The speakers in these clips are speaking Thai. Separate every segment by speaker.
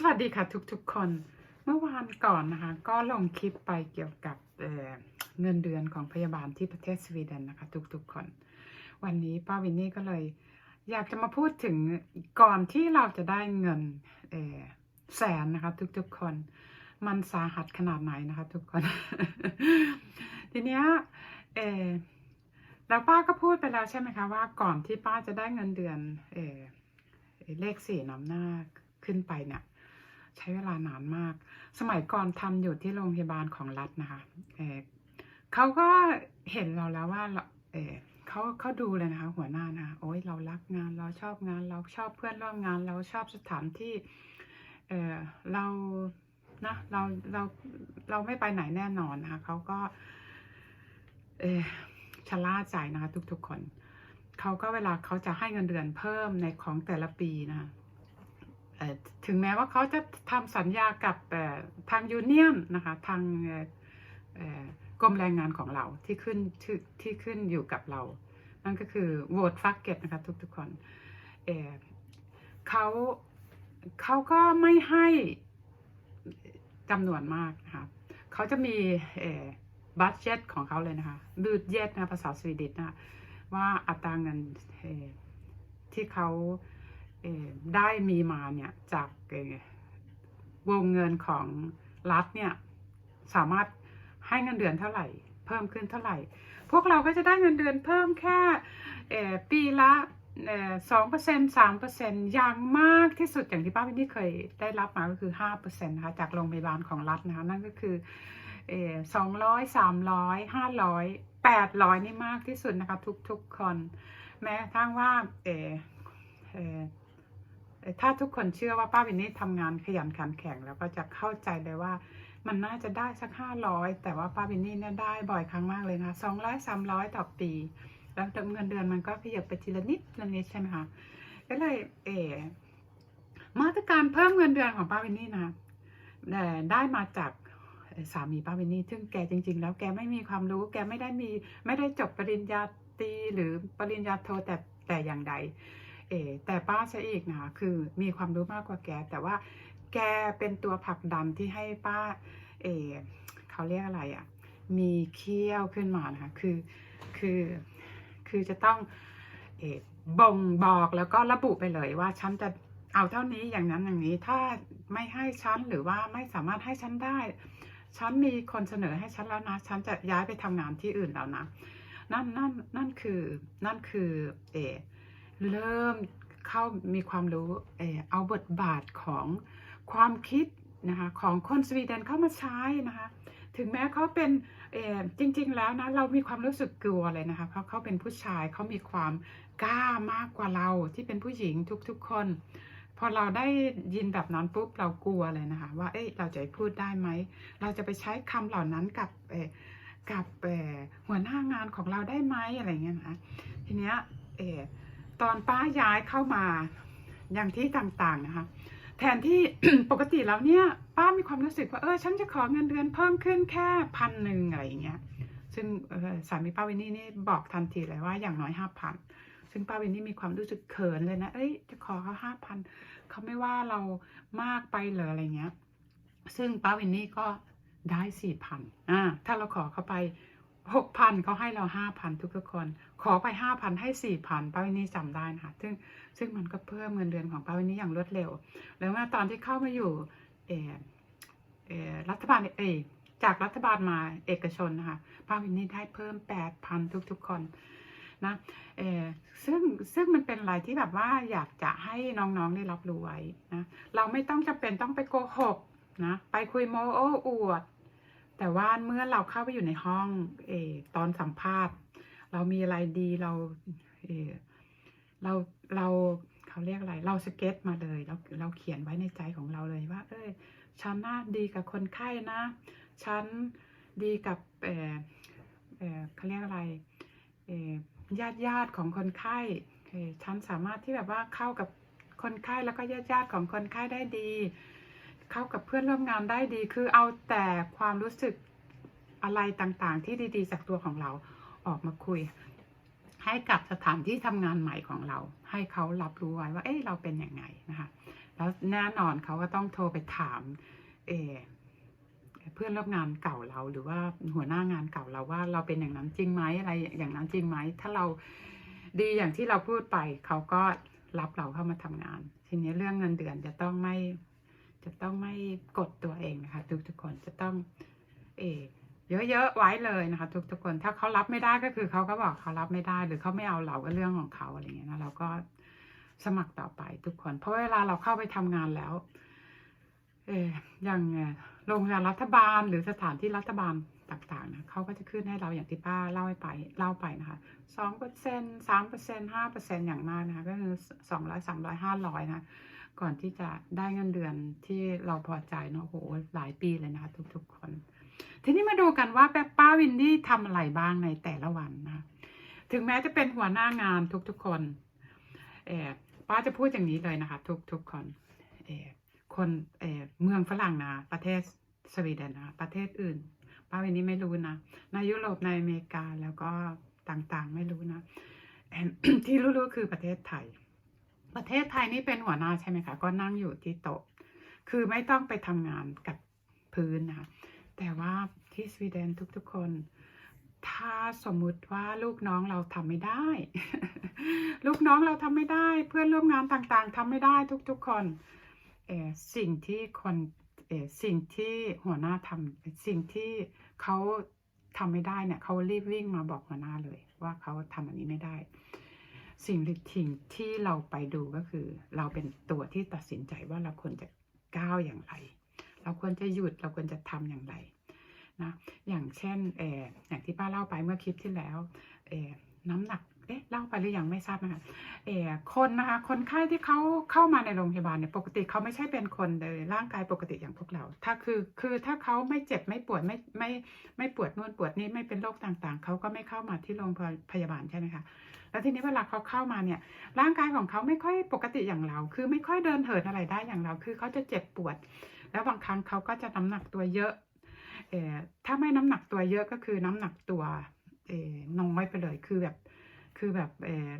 Speaker 1: สวัสดีค่ะทุกๆคนเมื่อวานก่อนนะคะ ก็ลงคลิปไปเกี่ยวกับเเงินเดือนของพยาบาลที่ประเทศสวีเดนนะคะ ทุกๆคน วันนี้ป้าวินนี่ก็เลย อยากจะมาพูดถึงก่อนที่เราจะได้เงินแสนนะคะ ทุกๆคน มันสาหัสขนาดไหนนะคะ ทุกคน ทีเนี้ยเออแล้วป้าก็พูดไปแล้วใช่ไหมคะว่าก่อนที่ป้าจะได้เงินเดือนเอเลขสี่นำหน้าขึ้นไปเนี่ย ใช้เวลานานมาก สมัยก่อนทำอยู่ที่โรงพยาบาลของรัฐนะคะเเขาก็เห็นเราแล้วว่าเเขาเขาดูเลยนะคะ หัวหน้านะโอ้ยเรารักงานเราชอบงาน เราชอบเพื่อนร่วมงาน เราชอบสถานที่เเรานะเราเราเราไม่ไปไหนแน่นอนนะคะเขาก็เอชะล่าใจนะคะทุกๆคนเขาก็เวลาเขาจะให้เงินเดือนเพิ่มในของแต่ละปีนะคะ ถึงแม้ว่าเขาจะทำสัญญากับทางยูเนียนนะคะทางกรมแรงงานของเราที่ขึ้นที่ที่ขึ้นอยู่กับเรา นั่นก็คือโหวตฟักเก็ตนะคะทุกๆคนเเขาเขาก็ไม่ให้จำนวนมากนะคะเขาจะมีบัตเจ็ตของเขาเลยนะคะบูดเจ็ตนะภาษาสวีเดิชนะว่าอัตราเงินที่เขา ได้มีมาเนี่ยจากวงเงินของรัฐเนี่ยสามารถให้เงินเดือนเท่าไหร่ เพิ่มขึ้นเท่าไหร่ พวกเราก็จะได้เงินเดือนเพิ่มแค่ปีละสองเปอร์เซ็นสามเปอร์เซ็นอย่างมากที่สุดอย่างที่ป้าวินนี่เคยได้รับมาก็คือห้าเปอร์เซ็นต์นะคะจากโรงพยาบาลของรัฐนะคะนั่นก็คือสองร้อยสามร้อยห้าร้อยแปดร้อยนี่มากที่สุดนะคะทุกๆคน แม้กระทั่งว่าเอเออ ถ้าทุกคนเชื่อว่าป้าวินนี่ทำงานขยันขันแข็งแล้วก็จะเข้าใจเลยว่า มันน่าจะได้สักห้าร้อยแต่ว่าป้าวินนี่เนี่ยได้บ่อยครั้งมากเลยนะสองร้อยสามร้อยต่อปี แล้วเงินเดือนมันก็ขยับไปทีละนิดละนิดใช่ไหมคะก็เลยเออมาตรการเพิ่มเงินเดือนของป้าวินนี่นะได้มาจากสามีป้าวินนี่ซึ่งแกจริง ๆ แล้วแกไม่มีความรู้ แกไม่ได้มีไม่ได้จบปริญญาตรีหรือปริญญาโทแต่แต่อย่างใด เอแต่ป้าซะอีกนะคะคือมีความรู้มากกว่าแก แต่ว่าแกเป็นตัวผลักดันที่ให้ป้าเอเขาเรียกอะไรอะ่ะมีเขี้ยวขึ้นมานะคะคือคือคือจะต้องเอบ่งบอกแล้วก็ระบุไปเลยว่าฉันจะเอาเท่านี้อย่างนั้นอย่างนี้ถ้าไม่ให้ฉันหรือว่าไม่สามารถให้ฉันได้ ฉันมีคนเสนอให้ฉันแล้วนะ ฉันจะย้ายไปทำงานที่อื่นแล้วนะ นั่นนั่นนั่นคือนั่นคือเอ เริ่มเข้ามีความรู้เออเอาบทบาทของความคิดนะคะของคนสวีเดนเข้ามาใช้นะคะถึงแม้เขาเป็นเออจริง ๆ แล้วนะเรามีความรู้สึกกลัวเลยนะคะเพราะเขาเป็นผู้ชายเขามีความกล้ามากกว่าเราที่เป็นผู้หญิงทุกๆคนพอเราได้ยินแบบนั้นปุ๊บเรากลัวเลยนะคะ ว่าเอ้ยเราจะพูดได้ไหม เราจะไปใช้คำเหล่านั้นกับเออกับเออหัวหน้างานของเราได้ไหมอะไรเงี้ยนะทีเนี้ยเออ ตอนป้าย้ายเข้ามาอย่างที่ต่างๆนะคะ แทนที่ปกติแล้วเนี่ย ป้ามีความรู้สึกว่าเออฉันจะขอเงินเดือนเพิ่มขึ้นแค่พันหนึ่งอะไรอย่างเงี้ย ซึ่งออสามีป้าวินนี่นี่บอกทันทีเลยว่าอย่างน้อยห้าพันซึ่งป้าวินนี่มีความรู้สึกเขินเลยนะ เอ้ยจะขอเขาห้าพันเขาไม่ว่าเรามากไปเหรออะไรเงี้ย ซึ่งป้าวินนี่ก็ได้สี่พันอ่าถ้าเราขอเขาไป หกพันเขาให้เราห้าพันทุกๆคน ขอไปห้าพันให้สี่พันป้าวินนี่จำได้นะคะซึ่งซึ่งมันก็เพิ่มเงินเดือนของป้าวินนี่อย่างรวดเร็ว แล้วเมื่อตอนที่เข้ามาอยู่เออเอรัฐบาลเออจากรัฐบาลมาเอกชนนะคะป้าวินนี่ได้เพิ่มแปดพันทุกๆคนนะเออซึ่งซึ่งมันเป็นอะไรที่แบบว่าอยากจะให้น้องๆได้รับรู้ไว้นะเราไม่ต้องจำเป็นต้องไปโกหกนะไปคุยโมโอ้อวด แต่ว่าเมื่อเราเข้าไปอยู่ในห้องเอตอนสัมภาษณ์ เรามีอะไรดีเราเอเราเราเขาเรียกอะไร เราสเก็ตมาเลยเราเราเขียนไว้ในใจของเราเลยว่า เอ้ยฉันน่าดีกับคนไข้นะ ฉันดีกับเออเออเขาเรียกอะไรเออญาติญาติของคนไข้เออฉันสามารถที่แบบว่าเข้ากับคนไข้แล้วก็ญาติญาติของคนไข้ได้ดี เข้ากับเพื่อนร่วมงานได้ดี คือเอาแต่ความรู้สึกอะไรต่างๆ ที่ดีๆ จากตัวของเราออกมาคุย ให้กับสถานที่ทำงานใหม่ของเรา ให้เขารับรู้ไว้ว่า เอ้ยเราเป็นยังไงนะคะแล้วแน่นอนเขาก็ต้องโทรไปถาม เอเพื่อนร่วมงานเก่าเราหรือว่าหัวหน้างานเก่าเราว่าเราเป็นอย่างนั้นจริงไหมอะไรอย่างนั้นจริงไหมถ้าเราดีอย่างที่เราพูดไป เขาก็รับเราเข้ามาทำงาน ทีนี้เรื่องเงินเดือนจะต้องไม่ จะต้องไม่กดตัวเองนะคะ ทุกทุกๆคนจะต้องเออเยอะๆไว้เลยนะคะ ทุกทุกๆคนถ้าเขารับไม่ได้ก็คือเขาก็บอกเขารับไม่ได้ หรือเขาไม่เอาเราก็เรื่องของเขาอะไรเงี้ยนะเราก็สมัครต่อไปทุกคน เพราะเวลาเราเข้าไปทำงานแล้ว เอออย่างโรงงานรัฐบาลหรือสถานที่รัฐบาลต่างๆนะเขาก็จะขึ้นให้เราอย่างที่ป้าเล่าให้ไปเล่าไปนะคะสองเปอร์เซ็นสามเปอร์เซ็นห้าเปอร์เซ็นอย่างมากนะคะก็คือสองร้อยสามร้อยห้าร้อยนะ ก่อนที่จะได้เงินเดือนที่เราพอใจเนาะโหหลายปีเลยนะคะทุกๆคน ทีนี้มาดูกันว่าแป๊บป้าวินดี้ทำอะไรบ้างในแต่ละวันนะคะถึงแม้จะเป็นหัวหน้างานทุกๆคนเออป้าจะพูดอย่างนี้เลยนะคะ ทุกๆคนเออคนเออเมืองฝรั่งนะประเทศสวีเดนนะประเทศอื่นป้าวินนี้ไม่รู้นะในยุโรปในอเมริกาแล้วก็ต่างๆไม่รู้นะที่รู้ๆคือประเทศไทย ประเทศไทยนี่เป็นหัวหน้าใช่ไหมคะ ก็นั่งอยู่ที่โต๊ะ คือไม่ต้องไปทำงานกับพื้นนะคะ แต่ว่าที่สวีเดนทุกๆคน ถ้าสมมุติว่าลูกน้องเราทำไม่ได้ ลูกน้องเราทำไม่ได้ เพื่อนร่วมงานต่างๆทำไม่ได้ทุกๆคนสิ่งที่คนสิ่งที่หัวหน้าทำสิ่งที่เขาทำไม่ได้เนี่ยเขารีบวิ่งมาบอกหัวหน้าเลย ว่าเขาทำอันนี้ไม่ได้ สิ่งที่ที่เราไปดูก็คือ เราเป็นตัวที่ตัดสินใจว่าเราควรจะก้าวอย่างไร เราควรจะหยุดเราควรจะทำอย่างไรนะอย่างเช่นเอออย่างที่ป้าเล่าไปเมื่อคลิปที่แล้วเออน้ำหนักเอ๊ะเล่าไปหรือยังไม่ทราบนะคะเออคนนะคะคนไข้ที่เขาเข้ามาในโรงพยาบาลเนี่ยปกติเขาไม่ใช่เป็นคนเลยร่างกายปกติอย่างพวกเรา ถ้าคือคือถ้าเขาไม่เจ็บไม่ปวดไม่ไม่ไม่ปวดนู่นปวดนี่ไม่เป็นโรคต่างๆเขาก็ไม่เข้ามาที่โรงพยาบาลใช่ไหมคะ แล้วทีนี้เวลาเขาเข้ามาเนี่ย ร่างกายของเขาไม่ค่อยปกติอย่างเรา คือไม่ค่อยเดินเหินอะไรได้อย่างเรา คือเขาจะเจ็บปวด แล้วบางครั้งเขาก็จะน้ำหนักตัวเยอะเอ่อถ้าไม่น้ำหนักตัวเยอะก็คือน้ำหนักตัวเอ่อน้อยไปเลย คือแบบ คือแบบ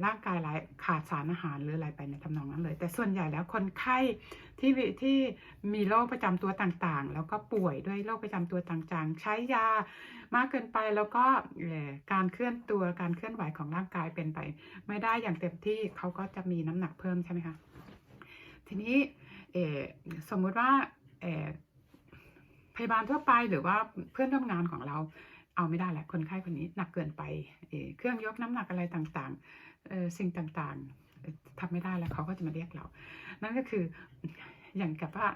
Speaker 1: ร่างกายหลายขาดสารอาหารหรืออะไรไปในทำนองนั้นเลย แต่ส่วนใหญ่แล้วคนไข้ที่ที่มีโรคประจำตัวต่างๆ แล้วก็ป่วยด้วยโรคประจำตัวต่างๆ ใช้ยามากเกินไปแล้วก็การเคลื่อนตัวการเคลื่อนไหวของร่างกายเป็นไป ไม่ได้อย่างเต็มที่เขาก็จะมีน้ำหนักเพิ่มใช่ไหมคะทีนี้สมมุติว่าพยาบาลทั่วไปหรือว่าเพื่อนร่วมงานของเรา เอาไม่ได้แหละคนไข้คนนี้หนักเกินไปเเครื่องยกน้ำหนักอะไรต่างๆสิ่งต่างๆเอ่อทำไม่ได้แล้วเขาก็จะมาเรียกเรา นั่นก็คืออย่างกับว่า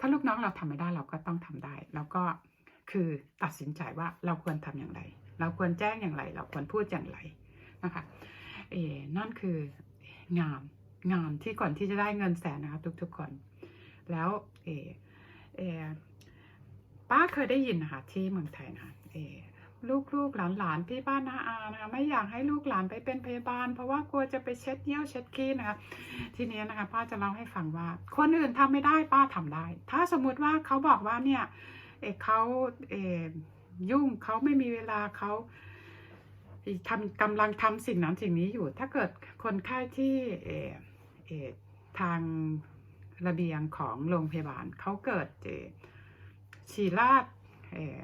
Speaker 1: ถ้าลูกน้องเราทำไม่ได้เราก็ต้องทำได้ แล้วก็คือตัดสินใจว่าเราควรทำอย่างไร เราควรแจ้งอย่างไร เราควรพูดอย่างไรนะคะเออนั่นคืองานงานที่ก่อนที่จะได้เงินแสนนะคะทุกๆคน แล้วเอเออป้าเคยได้ยินนะคะที่เมืองไทยนะคะเออ ลูกลูกหลานหลานพี่ป้านาอานะคะไม่อยากให้ลูกหลานไปเป็นพยาบาล เพราะว่ากลัวจะไปเช็ดเยี่ยวเช็ดขี้นะคะทีนี้นะคะป้าจะเล่าให้ฟังว่า คนอื่นทำไม่ได้ป้าทำได้ ถ้าสมมุติว่าเขาบอกว่าเนี่ยเอเขาเอยุ่งเขาไม่มีเวลาเขาทำกำลังทำสิ่งนั้นสิ่งนี้อยู่ ถ้าเกิดคนไข้ที่เอเอทางระเบียงของโรงพยาบาลเขาเกิดเอ่อฉี่ราดเอ่อ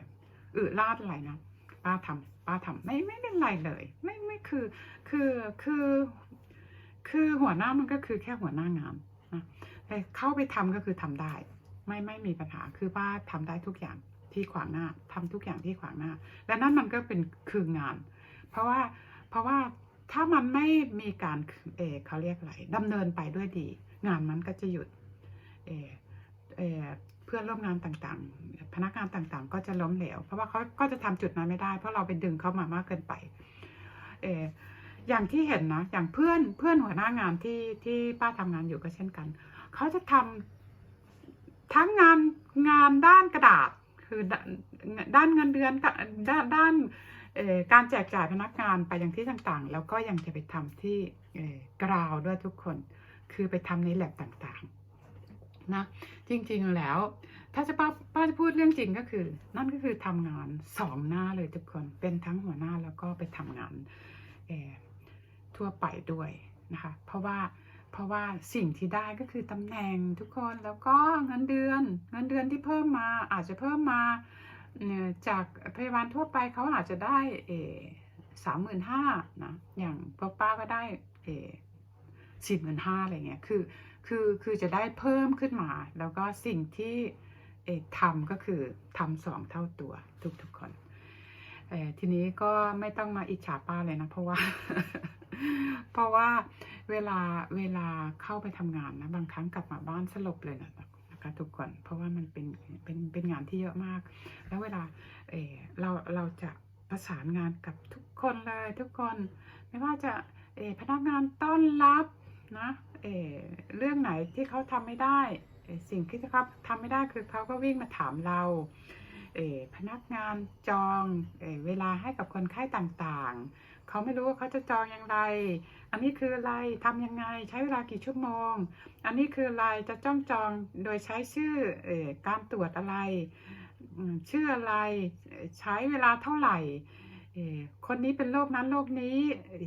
Speaker 1: อึราดอะไรนะ ป้าทำป้าทำไม่ไม่เป็นไรเลย ไม่ไม่คือคือคือคือหัวหน้ามันก็คือแค่หัวหน้างานนะแต่เข้าไปทำก็คือทำได้ ไม่ไม่มีปัญหาคือป้าทำได้ทุกอย่างที่ขวางหน้าทำทุกอย่างที่ขวางหน้า และนั่นมันก็เป็นคืองาน เพราะว่าเพราะว่าถ้ามันไม่มีการเอเขาเรียกอะไรดำเนินไปด้วยดี งานมันก็จะหยุดเอเอ เพื่อนร่วมงานต่างๆ พนักงานต่างๆ ก็จะล้มเหลว เพราะว่าเขาก็จะทำจุดนั้นไม่ได้ เพราะเราไปดึงเขามามากเกินไปเอออย่างที่เห็นนะ อย่างเพื่อนเพื่อนหัวหน้างานที่ที่ป้าทำงานอยู่ก็เช่นกัน เขาจะทำทั้งงานงานด้านกระดาษ คือด้านเงินเดือนด้านด้านการแจกจ่ายพนักงานไปยังที่ต่างๆ แล้วก็ยังจะไปทำที่กราวด้วยทุกคน คือไปทำในแลบต่างๆ นะ จริงๆแล้ว ถ้าจะป้าป้าจะพูดเรื่องจริงก็คือ นั่นก็คือทำงานสองหน้าเลยทุกคนเป็นทั้งหัวหน้าแล้วก็ไปทำงานเอ่อทั่วไปด้วยนะคะเพราะว่าเพราะว่าสิ่งที่ได้ก็คือตำแหน่งทุกคนแล้วก็เงินเดือน เงินเดือนที่เพิ่มมาอาจจะเพิ่มมาจากพยาบาลทั่วไปเขาอาจจะได้เอสามหมื่นห้านะอย่างพวกป้าก็ได้เอสี่หมื่นห้าอะไรเงี้ยคือ คือคือจะได้เพิ่มขึ้นมา แล้วก็สิ่งที่เอทำก็คือทำสองเท่าตัวทุกๆคนเอทีนี้ก็ไม่ต้องมาอิจฉาป้าเลยนะ เพราะว่า เพราะว่าเวลาเวลาเข้าไปทำงานนะ บางครั้งกลับมาบ้านสลบเลยนะนะคะทุกคนเพราะว่ามันเป็นเป็นเป็นงานที่เยอะมาก แล้วเวลาเออเราเราจะประสานงานกับทุกคนเลยทุกคน ไม่ว่าจะเออพนักงานต้อนรับนะ เอเรื่องไหนที่เขาทำไม่ได้สิ่งที่เขาทำไม่ได้คือเขาก็วิ่งมาถามเราเอพนักงานจองเอเวลาให้กับคนไข้ต่างๆ เขาไม่รู้ว่าเขาจะจองอย่างไร อันนี้คืออะไรทำยังไงใช้เวลากี่ชั่วโมง อันนี้คืออะไรจะจ้องจองโดยใช้ชื่อเอการตรวจอะไรชื่ออะไรใช้เวลาเท่าไหร่ คนนี้เป็นโรคนั้นโรคนี้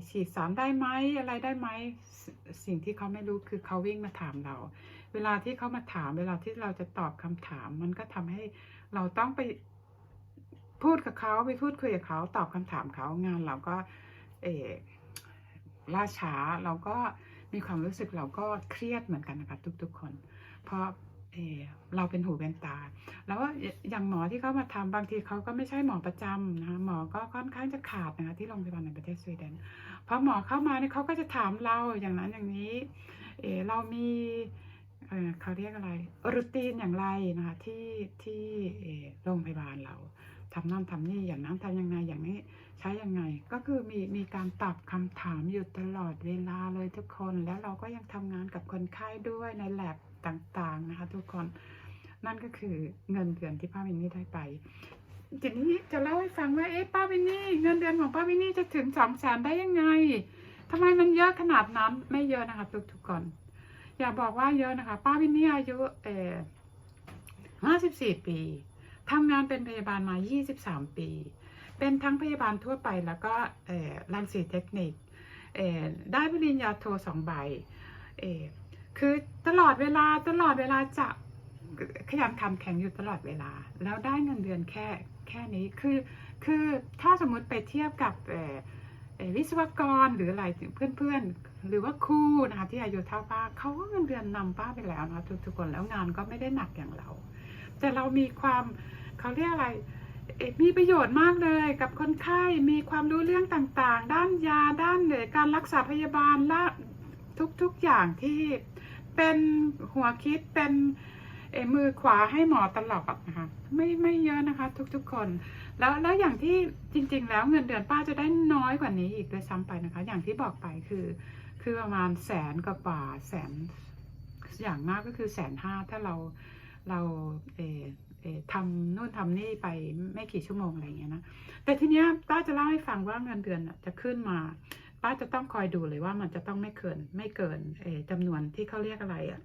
Speaker 1: ฉีดสารได้ไหมอะไรได้ไหมสิ่งที่เขาไม่รู้คือเขาวิ่งมาถามเรา เวลาที่เขามาถาม เวลาที่เราจะตอบคำถาม มันก็ทำให้เราต้องไปพูดกับเขาไปพูดคุยกับเขาตอบคำถามเขางานเราก็เอล่าช้าเราก็มีความรู้สึกเราก็เครียดเหมือนกันนะคะทุกๆคน เพราะ เออเราเป็นหูเป็นตา แล้วอย่างหมอที่เขามาทำบางทีเขาก็ไม่ใช่หมอประจำนะคะหมอก็ค่อนข้างจะขาดนะคะที่โรงพยาบาลในประเทศสวีเดนพอหมอเข้ามาเนี่ยเขาก็จะถามเราอย่างนั้นอย่างนี้เออเรามีเออเขาเรียกอะไรรูทีนอย่างไรนะคะที่ที่โรงพยาบาลเราทำนั่นทำนี่อย่างนั้นทำยังไงอย่างนี้ใช้ยังไงก็คือมีมีการตอบคำถามอยู่ตลอดเวลาเลยทุกคน แล้วเราก็ยังทำงานกับคนไข้ด้วยในแลบ ต่างๆนะคะ ทุกคนนั่นก็คือเงินเดือนที่ป้าวินนี่ได้ไปทีนี้จะเล่าให้ฟังว่าเอ๊ะป้าวินนี่เงินเดือนของป้าวินนี่จะถึงสองแสนได้ยังไงทำไมมันเยอะขนาดนั้นไม่เยอะนะคะทุกๆคนอย่าบอกว่าเยอะนะคะ ป้าวินนี่อายุเออห้าสิบสี่ปีทำงานเป็นพยาบาลมายี่สิบสามปี เป็นทั้งพยาบาลทั่วไปแล้วก็เอ่อรังสีเทคนิคเออได้ปริญญาโทสองใบเออ คือตลอดเวลาตลอดเวลาจะขยันขันแข็งอยู่ตลอดเวลา แล้วได้เงินเดือนแค่แค่นี้คือคือถ้าสมมุติไปเทียบกับวิศวกรหรืออะไรเพื่อนๆ หรือว่าครูนะคะที่อายุเท่าป้าเขาก็เงินเดือนนำป้าไปแล้วนะทุกๆคนแล้วงานก็ไม่ได้หนักอย่างเรา แต่เรามีความเขาเรียกอะไรมีประโยชน์มากเลยกับคนไข้มีความรู้เรื่องต่างๆ ด้านยาด้านการรักษาพยาบาลและทุกๆอย่างที่ เป็นหัวคิดเป็นเอมือขวาให้หมอตลอดนะคะไม่ไม่เยอะนะคะ ทุกๆคน แล้วแล้วอย่างที่จริง ๆ แล้วเงินเดือนป้าจะได้น้อยกว่านี้อีกด้วยซ้ำไปนะคะ อย่างที่บอกไปคือ คือประมาณแสนกว่าบาทแสนอย่างมากก็คือแสนห้าถ้าเราเราเออเออทำนู่นทำนี่ไปไม่กี่ชั่วโมงอะไรอย่างเงี้ยนะแต่ทีเนี้ยป้าจะเล่าให้ฟังว่าเงินเดือนจะขึ้นมา ป้าจะต้องคอยดูเลยว่ามันจะต้องไม่เกิน ไม่เกินจำนวนที่เขาเรียกอะไรอะ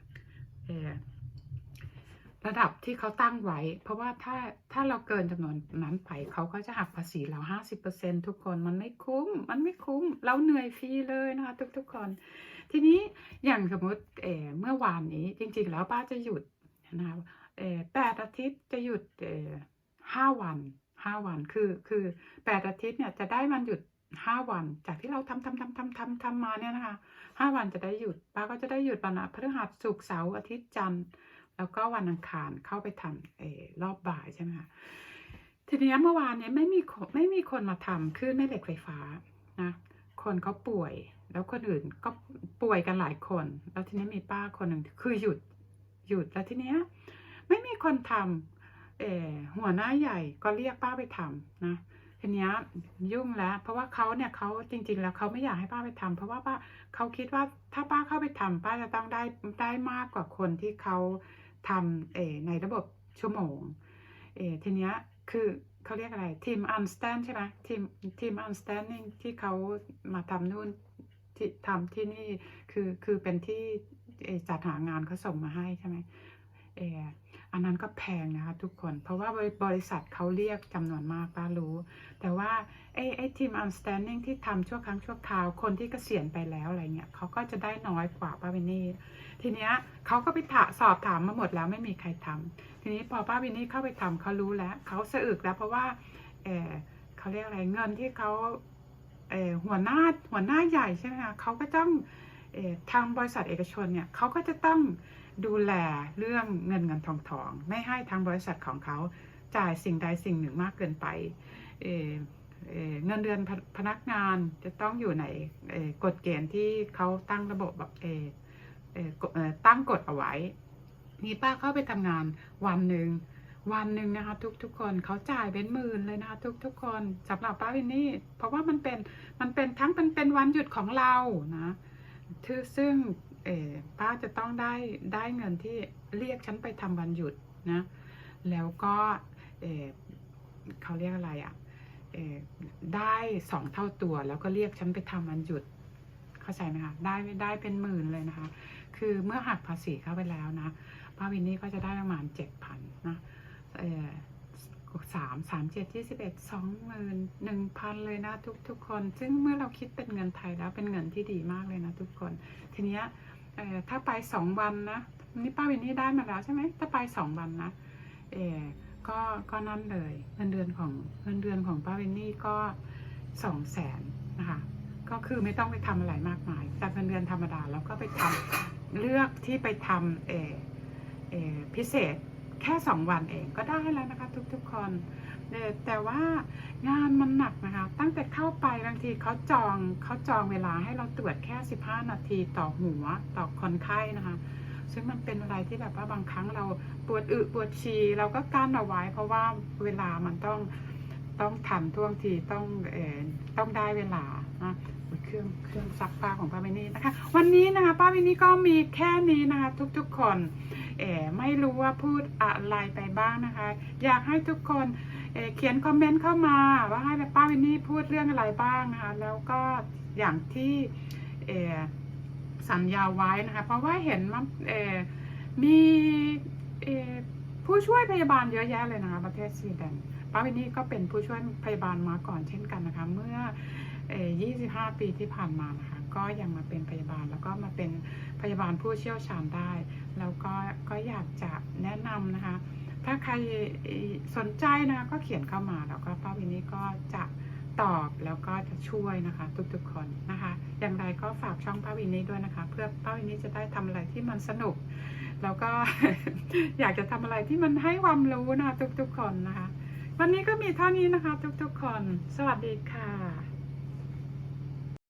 Speaker 1: ระดับที่เขาตั้งไว้ เพราะว่าถ้าถ้าเราเกินจำนวนนั้นไปเขาก็จะหักภาษีเราห้าสิบเปอร์เซ็นทุกคนมันไม่คุ้ม มันไม่คุ้ม เราเหนื่อยฟรีเลยนะคะทุกๆคน ทีนี้อย่างสมมติเออเมื่อวานนี้จริงๆ แล้วป้าจะหยุดนะคะเอ่อแปดอาทิตย์จะหยุดเออห้าวันห้าวันคือคือแปดอาทิตย์เนี่ยจะได้วันหยุด ห้าวันจากที่เราทำทำทำทำทำทำมาเนี่ยนะคะห้าวันจะได้หยุดป้าก็จะได้หยุดวันพฤหัสศุกร์เสาร์อาทิตย์จันทร์แล้วก็วันอังคารเข้าไปทำเออรอบบ่ายใช่ไหมคะทีนี้เมื่อวานเนี่ยไม่มีไม่มีคนมาทำคลื่นแม่เหล็กไฟฟ้านะคนเขาป่วย แล้วคนอื่นก็ป่วยกันหลายคน แล้วทีนี้มีป้าคนหนึ่งคือหยุดหยุดแล้วทีเนี้ยไม่มีคนทำเออหัวหน้าใหญ่ก็เรียกป้าไปทำนะ ทีนี้ยุ่งแล้ว เพราะว่าเขาเนี่ยเขาจริง ๆ แล้วเขาไม่อยากให้ป้าไปทำเพราะว่าป้าเขาคิดว่าถ้าป้าเข้าไปทำป้าจะต้องได้ได้มากกว่าคนที่เขาทำเอในระบบชั่วโมงเอทีนี้คือเขาเรียกอะไรทีม unstand ใช่ไหมทีมทีม unstanding ที่เขามาทำนู่นที่ทำที่นี่คือคือเป็นที่จัดหางานเขาส่งมาให้ใช่ไหมเอ อันนั้นก็แพงนะคะทุกคน เพราะว่าบริษัทเขาเรียกจำนวนมากป้ารู้ แต่ว่าไอ้ไอ้ทีม understanding ที่ทำชั่วครั้งชั่วคราว คนที่เกษียณไปแล้วอะไรเงี้ยเขาก็จะได้น้อยกว่าป้าวินนี่ ทีเนี้ยเขาก็ไปถาสอบถามมาหมดแล้วไม่มีใครทำทีนี้พอป้าวินนี่เข้าไปทำเขารู้แล้วเขาสะอึกแล้วเพราะว่าเออเขาเรียกอะไรเงินที่เขาเออหัวหน้าหัวหน้าใหญ่ใช่ไหมคะเขาก็ต้องเออทางบริษัทเอกชนเนี่ยเขาก็จะต้อง ดูแลเรื่องเงินเงินทองทอง ไม่ให้ทางบริษัทของเขาจ่ายสิ่งใดสิ่งหนึ่งมากเกินไปเเเงินเดือนพพนักงานจะต้องอยู่ในกฎเกณฑ์ที่เขาตั้งระบบแบบตั้งกฎเอาไว้มีป้าเข้าไปทำงานวันหนึ่งวันหนึ่งนะคะทุกทุกคนเขาจ่ายเป็นหมื่นเลยนะคะทุกทุกคนสำหรับป้าวินนี่เพราะว่ามันเป็นมันเป็นทั้งเป็นเป็นวันหยุดของเรานะซึ่ง เออป้าจะต้องได้ได้เงินที่เรียกฉันไปทำวันหยุดนะแล้วก็เออเขาเรียกอะไรอะ่ะเออได้สองเท่าตัว แล้วก็เรียกฉันไปทำวันหยุด เข้าใจไหมคะได้ได้เป็นหมื่นเลยนะคะ คือเมื่อหักภาษีเข้าไปแล้วนะป้าวินนี่ก็จะได้ประมาณเจ็ดพันนะเออสามสามเจ็ดยี่สิบเอ็ดสองหมื่นหนึ่งพันเลยนะทุกทุกคน ซึ่งเมื่อเราคิดเป็นเงินไทยแล้วเป็นเงินที่ดีมากเลยนะทุกคน ทีเนี้ย ออถ้าไปสองวันนะนี่ป้าวินนี่ได้มาแล้วใช่ไหมถ้าไปสองวันนะเออก็ก็นั่นเลยเงินเดือนของเงินเดือนของป้าวินนี่ก็สองแสนนะคะก็คือไม่ต้องไปทำอะไรมากมายจากเงินเดือนธรรมดาแล้วก็ไปทำเลือกที่ไปทำเออเออพิเศษแค่สองวันเองก็ได้แล้วนะคะทุกๆคน แต่ว่างานมันหนักนะคะ ตั้งแต่เข้าไปบางทีเขาจองเขาจองเวลาให้เราตรวจแค่ 15 นาทีต่อหัวต่อคนไข้นะคะ ซึ่งมันเป็นอะไรที่แบบว่าบางครั้งเราปวดอึปวดฉี่เราก็กั้นเอาไว้ เพราะว่าเวลามันต้องต้องทันท่วงทีต้องเออต้องได้เวลานะเครื่องเครื่องซักผ้าของป้าวินี่นะคะ วันนี้นะคะป้าวินี่ก็มีแค่นี้นะคะ ทุกๆคนเออไม่รู้ว่าพูดอะไรไปบ้างนะคะ อยากให้ทุกคน เเขียนคอมเมนต์เข้ามาว่าให้ป้าวินนี่พูดเรื่องอะไรบ้างนะคะแล้วก็อย่างที่สัญญาไว้นะคะเพราะว่าเห็นว่ามีผู้ช่วยพยาบาลเยอะแยะเลยนะคะประเทศสวีเดนป้าวินนี่ก็เป็นผู้ช่วยพยาบาลมาก่อนเช่นกันนะคะเมื่อเอ่อ25 ปีที่ผ่านมานะคะก็ยังมาเป็นพยาบาลแล้วก็มาเป็นพยาบาลผู้เชี่ยวชาญได้ แล้วก็ก็อยากจะแนะนำนะคะ ถ้าใครสนใจนะก็เขียนเข้ามาแล้วก็ป้าวินนี่ก็จะตอบแล้วก็จะช่วยนะคะ ทุกๆคนนะคะ อย่างไรก็ฝากช่องป้าวินนี่ด้วยนะคะ เพื่อป้าวินนี่จะได้ทำอะไรที่มันสนุก แล้วก็อยากจะทำอะไรที่มันให้ความรู้นะทุกๆคนนะคะ วันนี้ก็มีเท่านี้นะคะ ทุกๆคน สวัสดีค่ะ